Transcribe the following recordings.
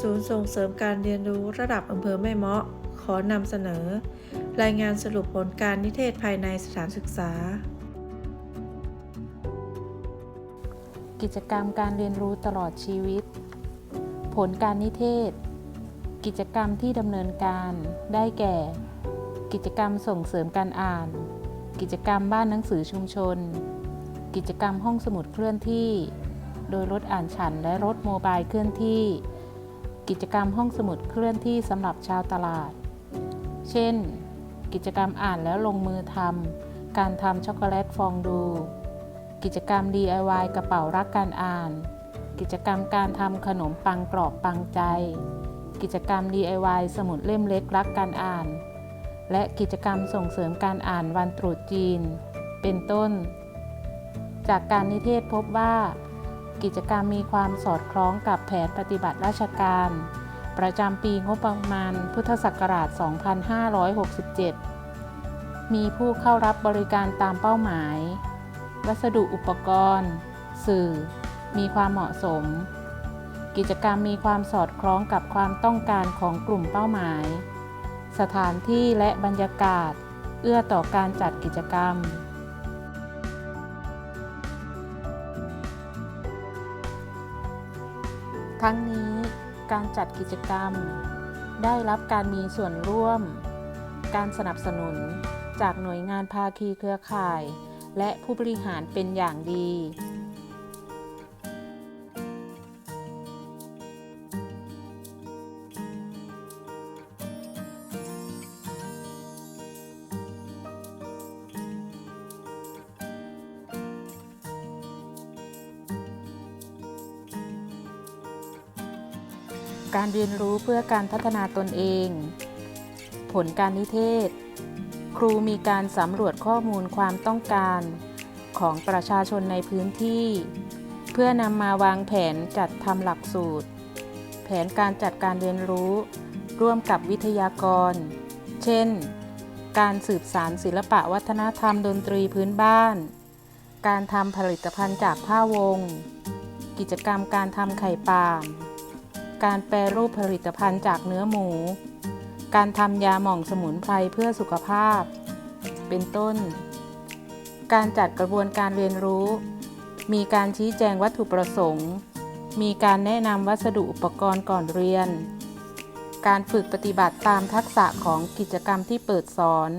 ศูนย์ส่งเสริมการเรียนรู้ระดับอำเภอแม่เมาะ ขอนำเสนอ รายงานสรุปผลการนิเทศภายในสถานศึกษา กิจกรรมการเรียนรู้ตลอดชีวิต ผลการนิเทศ กิจกรรมที่ดำเนินการได้แก่ กิจกรรมส่งเสริมการอ่าน กิจกรรมบ้านหนังสือชุมชน กิจกรรมห้องสมุดเคลื่อนที่ โดยรถอ่านฉันและรถโมบายเคลื่อนที่ กิจกรรมห้องสมุดเคลื่อนที่สำหรับชาวตลาด เช่น กิจกรรมอ่านแล้วลงมือทำ การทำช็อกโกแลตฟองดู กิจกรรม DIY กระเป๋ารักการอ่าน กิจกรรมการทำขนมปังกรอบปังใจ กิจกรรม DIY สมุดเล่มเล็กรักการอ่าน และกิจกรรมส่งเสริมการอ่านวันตรุษจีน เป็นต้น จากการนิเทศพบว่า กิจกรรมมีความสอดคล้องกับแผนปฏิบัติราชการ ประจำปีงบประมาณพุทธศักราช 2567 มีผู้เข้ารับบริการตามเป้าหมาย วัสดุอุปกรณ์ สื่อ มีความเหมาะสม กิจกรรมมีความสอดคล้องกับความต้องการของกลุ่มเป้าหมาย สถานที่และบรรยากาศ เอื้อต่อการจัดกิจกรรม ทั้งนี้การจัดกิจกรรม ได้รับการมีส่วนร่วม การสนับสนุนจากหน่วยงานภาคีเครือข่าย และผู้บริหารเป็นอย่างดี การเรียนรู้เพื่อการพัฒนาตนเอง ผลการนิเทศ ครูมีการสำรวจข้อมูลความต้องการของประชาชนในพื้นที่ เพื่อนำมาวางแผนจัดทำหลักสูตร แผนการจัดการเรียนรู้ ร่วมกับวิทยากร เช่น การสืบสารศิลปะวัฒนธรรมดนตรีพื้นบ้าน การทำผลิตภัณฑ์จากผ้าวง กิจกรรมการทำไข่ปาล์ม การแปรรูปผลิตภัณฑ์จากเนื้อหมู การทำยาหม่องสมุนไพรเพื่อสุขภาพ เป็นต้น การจัดกระบวนการเรียนรู้ มีการชี้แจงวัตถุประสงค์ มีการแนะนำวัสดุอุปกรณ์ก่อนเรียน การฝึกปฏิบัติตามทักษะของกิจกรรมที่เปิดสอน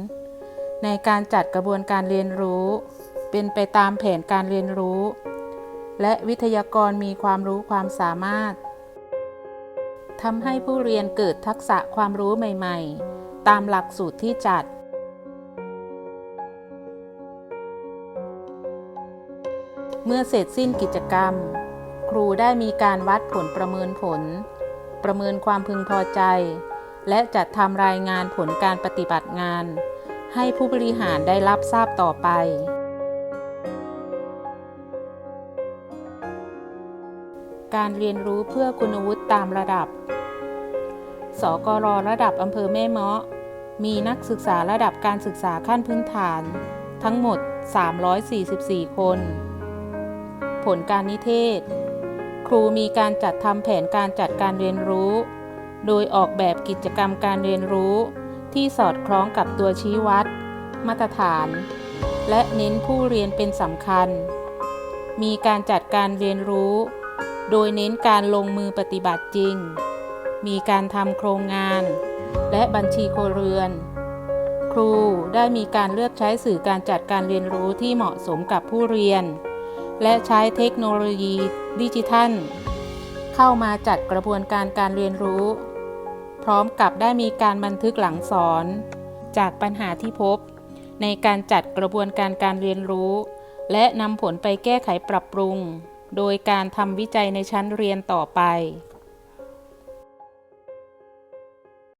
ในการจัดกระบวนการเรียนรู้ เป็นไปตามแผนการเรียนรู้ และวิทยากรมีความรู้ความสามารถ ทำให้ผู้เรียนเกิดทักษะความรู้ใหม่ๆ ตามหลักสูตรที่จัด เมื่อเสร็จสิ้นกิจกรรม ครูได้มีการวัดผลประเมินผล ประเมินความพึงพอใจ และจัดทำรายงานผลการปฏิบัติงาน ให้ผู้บริหารได้รับทราบต่อไป การเรียนรู้เพื่อคุณวุฒิตามระดับ สกรระดับอำเภอแม่เมาะ มีนักศึกษาระดับการศึกษาขั้นพื้นฐาน ทั้งหมด 344 คน ผลการนิเทศ ครูมีการจัดทำแผนการจัดการเรียนรู้ โดยออกแบบกิจกรรมการเรียนรู้ ที่สอดคล้องกับตัวชี้วัด มาตรฐาน และเน้นผู้เรียนเป็นสำคัญ มีการจัดการเรียนรู้ โดยเน้นการลงมือปฏิบัติจริง มีการทำโครงงาน และบัญชีครัวเรือน ครูได้มีการเลือกใช้สื่อการจัดการเรียนรู้ที่เหมาะสมกับผู้เรียน และใช้เทคโนโลยีดิจิทัล เข้ามาจัดกระบวนการการเรียนรู้ พร้อมกับได้มีการบันทึกหลังสอน จากปัญหาที่พบ ในการจัดกระบวนการการเรียนรู้ และนำผลไปแก้ไขปรับปรุง โดยการทำวิจัยในชั้นเรียนต่อไป